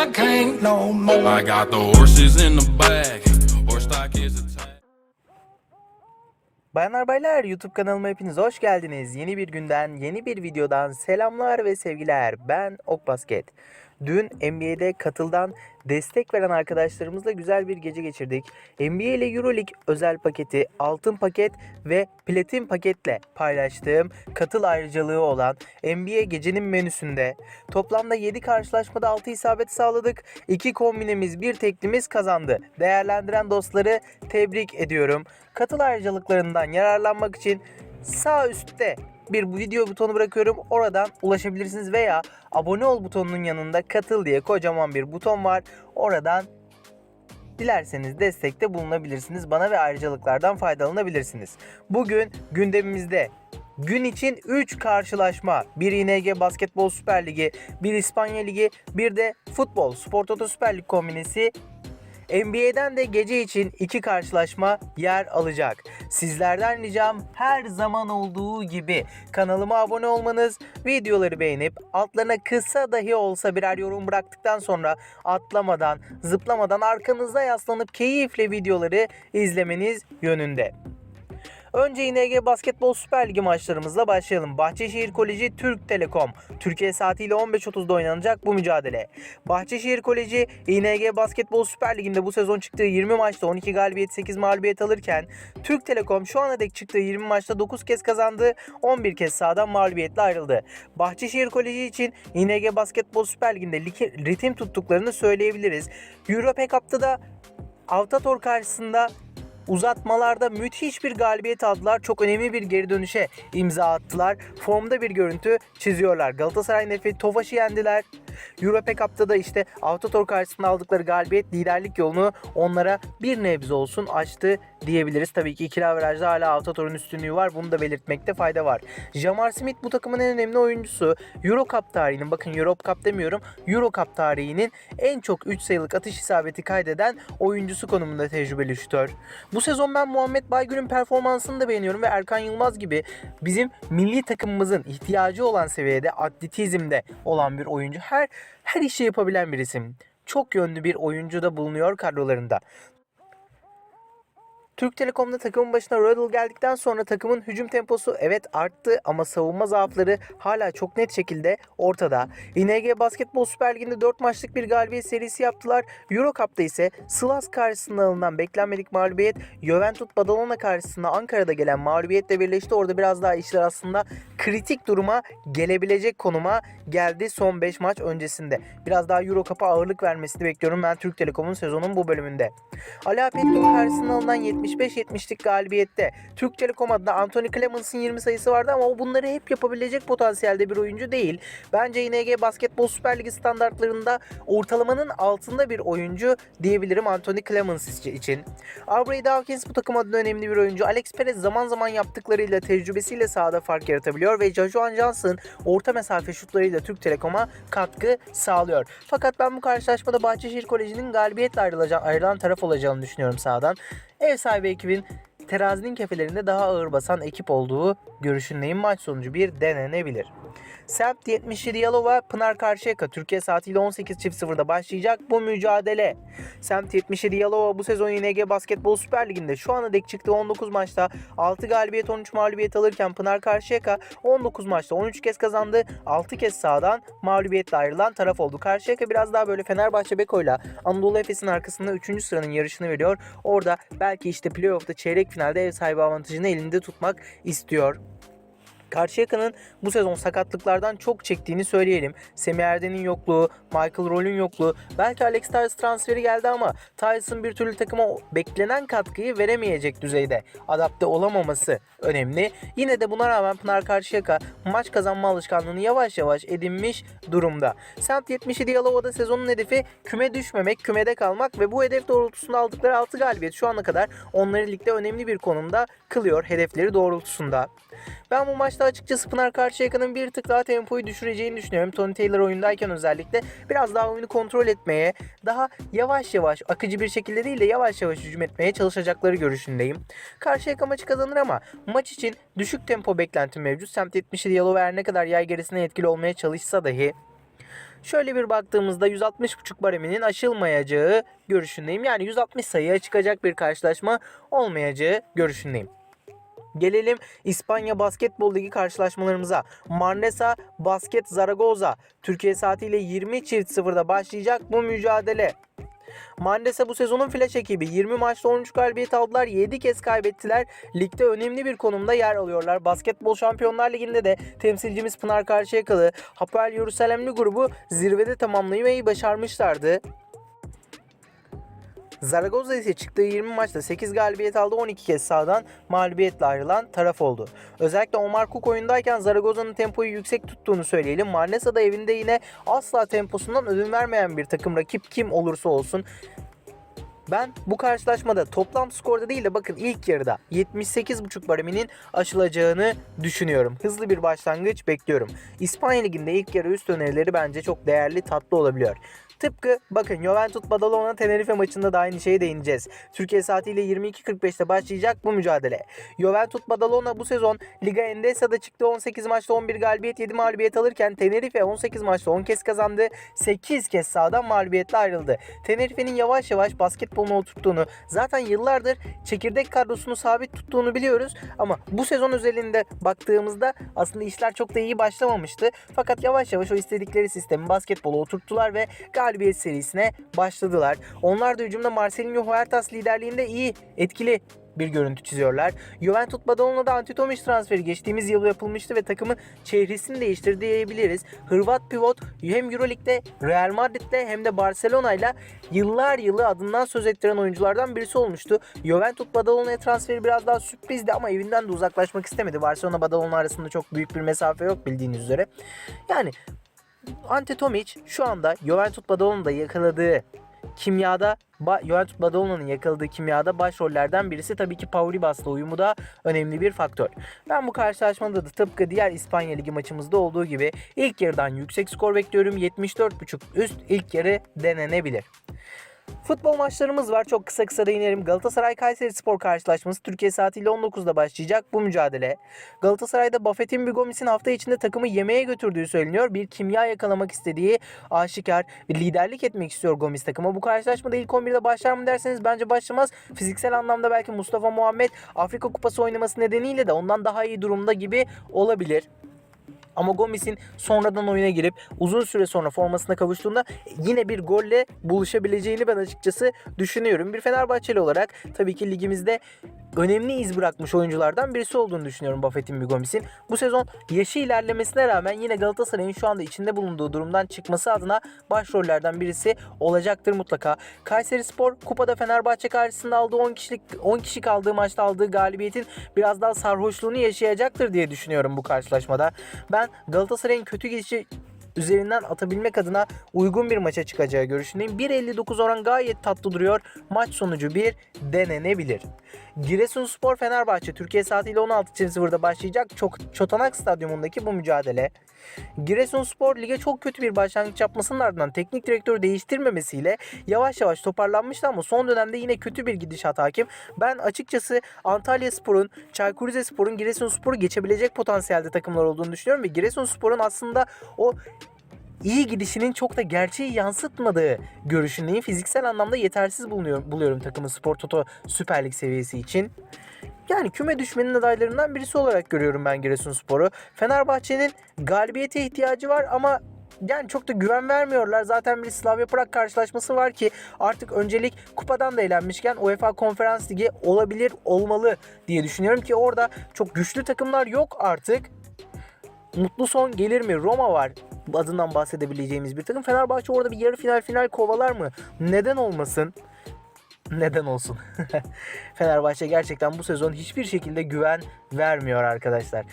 I can't no more. I got the horses in the back. Horse stock is attached. Bayanlar baylar YouTube kanalıma hepiniz hoş geldiniz. Yeni bir günden, yeni bir videodan selamlar ve sevgiler. Ben Ok Basket. Dün NBA'de katıldan destek veren arkadaşlarımızla güzel bir gece geçirdik. NBA ile EuroLeague özel paketi, altın paket ve platin paketle paylaştığım katıl ayrıcalığı olan NBA gecenin menüsünde toplamda 7 karşılaşmada 6 isabet sağladık. 2 kombinemiz, bir teklimiz kazandı. Değerlendiren dostları tebrik ediyorum. Katıl ayrıcalıklarından yararlanmak için sağ üstte bir video butonu bırakıyorum. Oradan ulaşabilirsiniz veya abone ol butonunun yanında katıl diye kocaman bir buton var. Oradan dilerseniz destekte bulunabilirsiniz. Bana ve ayrıcalıklardan faydalanabilirsiniz. Bugün gündemimizde Gün için 3 karşılaşma. Bir ING Basketbol Süper Ligi, bir İspanya Ligi, bir de futbol Spor Toto Süper Lig kombinesi NBA'den de gece için iki karşılaşma yer alacak. Sizlerden ricam her zaman olduğu gibi kanalıma abone olmanız, videoları beğenip altlarına kısa dahi olsa birer yorum bıraktıktan sonra atlamadan, zıplamadan arkanızda yaslanıp keyifle videoları izlemeniz yönünde. Önce ING Basketbol Süper Ligi maçlarımızla başlayalım. Bahçeşehir Koleji Türk Telekom. Türkiye saatiyle 15.30'da oynanacak bu mücadele. Bahçeşehir Koleji ING Basketbol Süper Ligi'nde bu sezon çıktığı 20 maçta 12 galibiyet 8 mağlubiyet alırken Türk Telekom şu ana dek çıktığı 20 maçta 9 kez kazandı, 11 kez sahadan mağlubiyetle ayrıldı. Bahçeşehir Koleji için ING Basketbol Süper Ligi'nde lig- ritim tuttuklarını söyleyebiliriz. Europa Cup'ta da Avtator karşısında Uzatmalarda müthiş bir galibiyet aldılar. Çok önemli bir geri dönüşe imza attılar. Formda bir görüntü çiziyorlar. Galatasaray Nefi Tofaş'ı yendiler. Europa Cup'ta da işte Avtotor karşısında aldıkları galibiyet liderlik yolunu onlara bir nebze olsun açtı diyebiliriz. Tabii ki ikili averajda hala Avtotor'un üstünlüğü var. Bunu da belirtmekte fayda var. Jamar Smith bu takımın en önemli oyuncusu. Euro Cup tarihinin bakın Euro Cup demiyorum. Euro Cup tarihinin en çok 3 sayılık atış isabeti kaydeden oyuncusu konumunda tecrübeli şütör. Bu sezon ben Muhammed Baygün'ün performansını da beğeniyorum ve Erkan Yılmaz gibi bizim milli takımımızın ihtiyacı olan seviyede atletizmde olan bir oyuncu. Her her işi yapabilen bir isim. Çok yönlü bir oyuncu da bulunuyor kadrolarında. Türk Telekom'da takımın başına Rödl geldikten sonra takımın hücum temposu evet arttı ama savunma zaafları hala çok net şekilde ortada. ING Basketbol Süper Ligi'nde 4 maçlık bir galibiyet serisi yaptılar. Euro Cup'ta ise Sivas karşısında alınan beklenmedik mağlubiyet Juventus Badalona karşısında Ankara'da gelen mağlubiyetle birleşti. Orada biraz daha işler aslında kritik duruma gelebilecek konuma geldi son 5 maç öncesinde. Biraz daha Euro Cup'a ağırlık vermesini bekliyorum ben Türk Telekom'un sezonun bu bölümünde. Ali Apetto karşısında alınan 75-70'lik galibiyette Türk Telekom adına Anthony Clemens'ın 20 sayısı vardı ama o bunları hep yapabilecek potansiyelde bir oyuncu değil. Bence ING Basketbol Süper Ligi standartlarında ortalamanın altında bir oyuncu diyebilirim Anthony Clemens için. Aubrey Dawkins bu takım adına önemli bir oyuncu. Alex Perez zaman zaman yaptıklarıyla tecrübesiyle sahada fark yaratabiliyor ve Jajuan Johnson orta mesafe şutlarıyla Türk Telekom'a katkı sağlıyor. Fakat ben bu karşılaşmada Bahçeşehir Koleji'nin galibiyetle ayrılan taraf olacağını düşünüyorum sahadan. Ev sahibi ekibin terazinin kefelerinde daha ağır basan ekip olduğu görüşündeyim. Maç sonucu bir denenebilir. Semt 77 Yalova Pınar Karşıyaka Türkiye saatiyle 18.00'da başlayacak bu mücadele. Semt 77 Yalova bu sezon ING Basketbol Süper Ligi'nde şu ana dek çıktığı 19 maçta 6 galibiyet 13 mağlubiyet alırken Pınar Karşıyaka 19 maçta 13 kez kazandı. 6 kez sağdan mağlubiyetle ayrılan taraf oldu. Karşıyaka biraz daha böyle Fenerbahçe Beko'yla Anadolu Efes'in arkasında 3. sıranın yarışını veriyor. Orada belki işte playoff'ta çeyrek finalde ev sahibi avantajını elinde tutmak istiyor. Karşıyaka'nın bu sezon sakatlıklardan çok çektiğini söyleyelim. Semih Erden'in yokluğu, Michael Roll'ün yokluğu, belki Alex Tyson transferi geldi ama Tyson bir türlü takıma beklenen katkıyı veremeyecek düzeyde adapte olamaması önemli. Yine de buna rağmen Pınar Karşıyaka maç kazanma alışkanlığını yavaş yavaş edinmiş durumda. Semt 77 Yalova'da sezonun hedefi küme düşmemek, kümede kalmak ve bu hedef doğrultusunda aldıkları 6 galibiyet şu ana kadar onları ligde önemli bir konumda kılıyor hedefleri doğrultusunda. Ben bu maçta açıkçası Pınar Karşıyaka'nın bir tık daha tempoyu düşüreceğini düşünüyorum. Tony Taylor oyundayken özellikle biraz daha oyunu kontrol etmeye, daha yavaş yavaş, akıcı bir şekilde değil de yavaş yavaş hücum etmeye çalışacakları görüşündeyim. Karşıyaka maçı kazanır ama maç için düşük tempo beklentim mevcut. Semt 77 Yalova her ne kadar yay gerisine etkili olmaya çalışsa dahi Şöyle bir baktığımızda 160.5 bareminin aşılmayacağı görüşündeyim. Yani 160 sayıya çıkacak bir karşılaşma olmayacağı görüşündeyim. Gelelim İspanya Basketbol Ligi karşılaşmalarımıza. Marnesa Basket Zaragoza. Türkiye saatiyle 20.00'da başlayacak bu mücadele. Manresa bu sezonun flash ekibi. 20 maçta 13 galibiyet aldılar. 7 kez kaybettiler. Ligde önemli bir konumda yer alıyorlar. Basketbol Şampiyonlar Ligi'nde de temsilcimiz Pınar Karşıyakalı Hapoel Yerusalemli grubu zirvede tamamlamayı başarmışlardı. Zaragoza ise çıktığı 20 maçta 8 galibiyet aldı 12 kez sahadan mağlubiyetle ayrılan taraf oldu. Özellikle Omar Cook oyundayken Zaragoza'nın tempoyu yüksek tuttuğunu söyleyelim. Marnesa da evinde yine asla temposundan ödün vermeyen bir takım rakip kim olursa olsun. Ben bu karşılaşmada toplam skorda değil de bakın ilk yarıda 78.5 bareminin aşılacağını düşünüyorum. Hızlı bir başlangıç bekliyorum. İspanya Ligi'nde ilk yarı üst önerileri bence çok değerli tatlı olabiliyor. Tıpkı bakın Juventus Badalona Tenerife maçında da aynı şeye değineceğiz. Türkiye saatiyle 22.45'te başlayacak bu mücadele. Juventus Badalona bu sezon Liga Endesa'da çıktı 18 maçta 11 galibiyet 7 mağlubiyet alırken Tenerife 18 maçta 10 kez kazandı 8 kez sahadan mağlubiyetle ayrıldı. Tenerife'nin yavaş yavaş basketbolunu oturttuğunu zaten yıllardır çekirdek kadrosunu sabit tuttuğunu biliyoruz ama bu sezon özelinde baktığımızda aslında işler çok da iyi başlamamıştı. Fakat yavaş yavaş o istedikleri sistemi basketbolu oturttular ve galibiyet serisine başladılar. Onlar da hücumda Marcelinho Huertas liderliğinde iyi, etkili bir görüntü çiziyorlar. Juventus Badalona'da Antetomic transferi geçtiğimiz yıl yapılmıştı ve takımın çehresini değiştirdi diyebiliriz. Hırvat pivot hem Euroleague'de Real Madrid'de hem de Barcelona'yla yıllar yılı adından söz ettiren oyunculardan birisi olmuştu. Juventus Badalona'ya transferi biraz daha sürprizdi ama evinden de uzaklaşmak istemedi. Barcelona Badalona arasında çok büyük bir mesafe yok bildiğiniz üzere. Yani Ante Tomic şu anda Juventus Badalona'da yakaladığı kimyada ba- Juventus Badalona'nın yakaladığı kimyada başrollerden birisi tabii ki Pau Ribas'la uyumu da önemli bir faktör. Ben bu karşılaşmada da tıpkı diğer İspanya Ligi maçımızda olduğu gibi ilk yarıdan yüksek skor bekliyorum. 74.5 üst ilk yarı denenebilir. Futbol maçlarımız var. Çok kısa kısa değinelim. Galatasaray Kayseri Spor karşılaşması Türkiye saatiyle 19'da başlayacak bu mücadele. Galatasaray'da Buffett'in bir Gomis'in hafta içinde takımı yemeğe götürdüğü söyleniyor. Bir kimya yakalamak istediği aşikar. Bir liderlik etmek istiyor Gomis takımı. Bu karşılaşmada ilk 11'de başlar mı derseniz bence başlamaz. Fiziksel anlamda belki Mustafa Muhammed Afrika Kupası oynaması nedeniyle de ondan daha iyi durumda gibi olabilir. Ama Gomis'in sonradan oyuna girip uzun süre sonra formasına kavuştuğunda yine bir golle buluşabileceğini ben açıkçası düşünüyorum. Bir Fenerbahçeli olarak tabii ki ligimizde önemli iz bırakmış oyunculardan birisi olduğunu düşünüyorum Buffett'in bir Gomis'in. Bu sezon yaşı ilerlemesine rağmen yine Galatasaray'ın şu anda içinde bulunduğu durumdan çıkması adına başrollerden birisi olacaktır mutlaka. Kayseri Spor kupada Fenerbahçe karşısında aldığı 10 kişilik 10 kişi kaldığı maçta aldığı galibiyetin biraz daha sarhoşluğunu yaşayacaktır diye düşünüyorum bu karşılaşmada. Ben Galatasaray'ın kötü gidişi üzerinden atabilmek adına uygun bir maça çıkacağı görüşündeyim. 1.59 oran gayet tatlı duruyor. Maç sonucu bir denenebilir. Giresunspor Fenerbahçe Türkiye saatiyle 16.00'da başlayacak. Çok Çotanak Stadyumundaki bu mücadele. Giresunspor lige çok kötü bir başlangıç yapmasının ardından teknik direktörü değiştirmemesiyle yavaş yavaş toparlanmıştı ama son dönemde yine kötü bir gidişat hakim. Ben açıkçası Antalya Spor'un, Çaykur Rizespor'un Giresunspor'u geçebilecek potansiyelde takımlar olduğunu düşünüyorum ve Giresunspor'un aslında o iyi gidişinin çok da gerçeği yansıtmadığı görüşündeyim. Fiziksel anlamda yetersiz bulunuyorum, buluyorum takımı Spor Toto Süper Lig seviyesi için. Yani küme düşmenin adaylarından birisi olarak görüyorum ben Giresunspor'u. Fenerbahçe'nin galibiyete ihtiyacı var ama yani çok da güven vermiyorlar. Zaten bir Slavia Prag karşılaşması var ki artık öncelik kupadan da elenmişken UEFA Konferans Ligi olabilir, olmalı diye düşünüyorum ki orada çok güçlü takımlar yok artık. Mutlu son gelir mi? Roma var adından bahsedebileceğimiz bir takım. Fenerbahçe orada bir yarı final final kovalar mı? Neden olmasın? Neden olsun? Fenerbahçe gerçekten bu sezon hiçbir şekilde güven vermiyor arkadaşlar.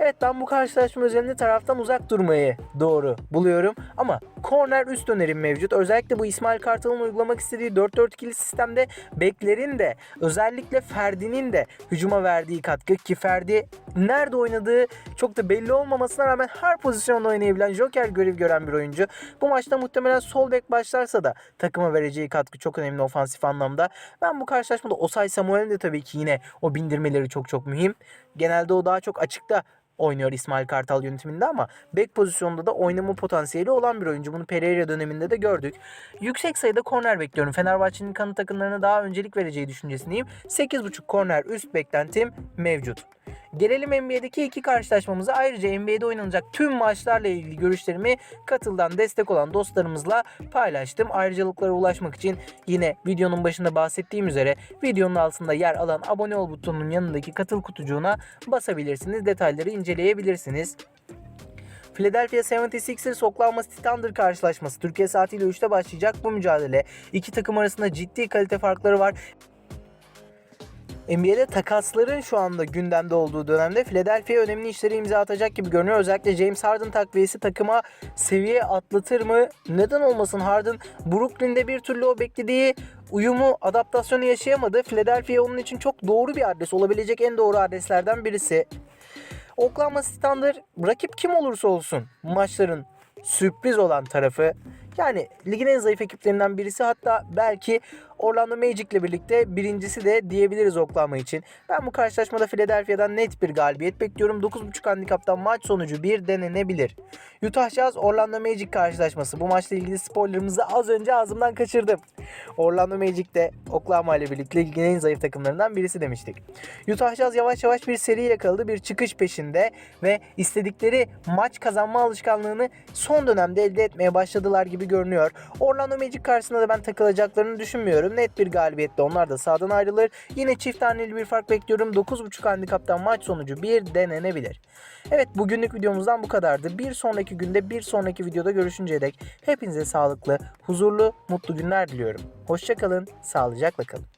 Evet ben bu karşılaşma üzerinde taraftan uzak durmayı doğru buluyorum. Ama korner üst önerim mevcut. Özellikle bu İsmail Kartal'ın uygulamak istediği 4-4-2'li sistemde beklerin de özellikle Ferdi'nin de hücuma verdiği katkı ki Ferdi nerede oynadığı çok da belli olmamasına rağmen her pozisyonda oynayabilen Joker görev gören bir oyuncu. Bu maçta muhtemelen sol bek başlarsa da takıma vereceği katkı çok önemli ofansif anlamda. Ben bu karşılaşmada Osay Samuel'in de tabii ki yine o bindirmeleri çok çok mühim. Genelde o daha çok açıkta oynuyor İsmail Kartal yönetiminde ama bek pozisyonunda da oynama potansiyeli olan bir oyuncu. Bunu Pereira döneminde de gördük. Yüksek sayıda korner bekliyorum. Fenerbahçe'nin kanı takımlarına daha öncelik vereceği düşüncesindeyim. 8.5 korner üst beklentim mevcut. Gelelim NBA'deki iki karşılaşmamıza. Ayrıca NBA'de oynanacak tüm maçlarla ilgili görüşlerimi katıldan destek olan dostlarımızla paylaştım. Ayrıcalıklara ulaşmak için yine videonun başında bahsettiğim üzere videonun altında yer alan abone ol butonunun yanındaki katıl kutucuğuna basabilirsiniz. Detayları inceleyebilirsiniz. Philadelphia 76ers Oklahoma City Thunder karşılaşması Türkiye saatiyle 3'te başlayacak bu mücadele. İki takım arasında ciddi kalite farkları var. NBA'de takasların şu anda gündemde olduğu dönemde Philadelphia önemli işleri imza atacak gibi görünüyor. Özellikle James Harden takviyesi takıma seviye atlatır mı? Neden olmasın Harden Brooklyn'de bir türlü o beklediği uyumu, adaptasyonu yaşayamadı. Philadelphia onun için çok doğru bir adres. Olabilecek en doğru adreslerden birisi. Oklahoma City Thunder rakip kim olursa olsun maçların sürpriz olan tarafı yani ligin en zayıf ekiplerinden birisi hatta belki Orlando Magic ile birlikte birincisi de diyebiliriz Oklahoma için. Ben bu karşılaşmada Philadelphia'dan net bir galibiyet bekliyorum. 9.5 handikaptan maç sonucu bir denenebilir. Utah Jazz Orlando Magic karşılaşması. Bu maçla ilgili spoilerımızı az önce ağzımdan kaçırdım. Orlando Magic de Oklahoma ile birlikte ligin en zayıf takımlarından birisi demiştik. Utah Jazz yavaş yavaş bir seri yakaladı. Bir çıkış peşinde ve istedikleri maç kazanma alışkanlığını son dönemde elde etmeye başladılar gibi görünüyor. Orlando Magic karşısında da ben takılacaklarını düşünmüyorum. Net bir galibiyetle onlar da sahadan ayrılır. Yine çift taneli bir fark bekliyorum. 9.5 handikaptan maç sonucu bir denenebilir. Evet bugünlük videomuzdan bu kadardı. Bir sonraki günde bir sonraki videoda görüşünceye dek hepinize sağlıklı, huzurlu, mutlu günler diliyorum. Hoşçakalın, sağlıcakla kalın.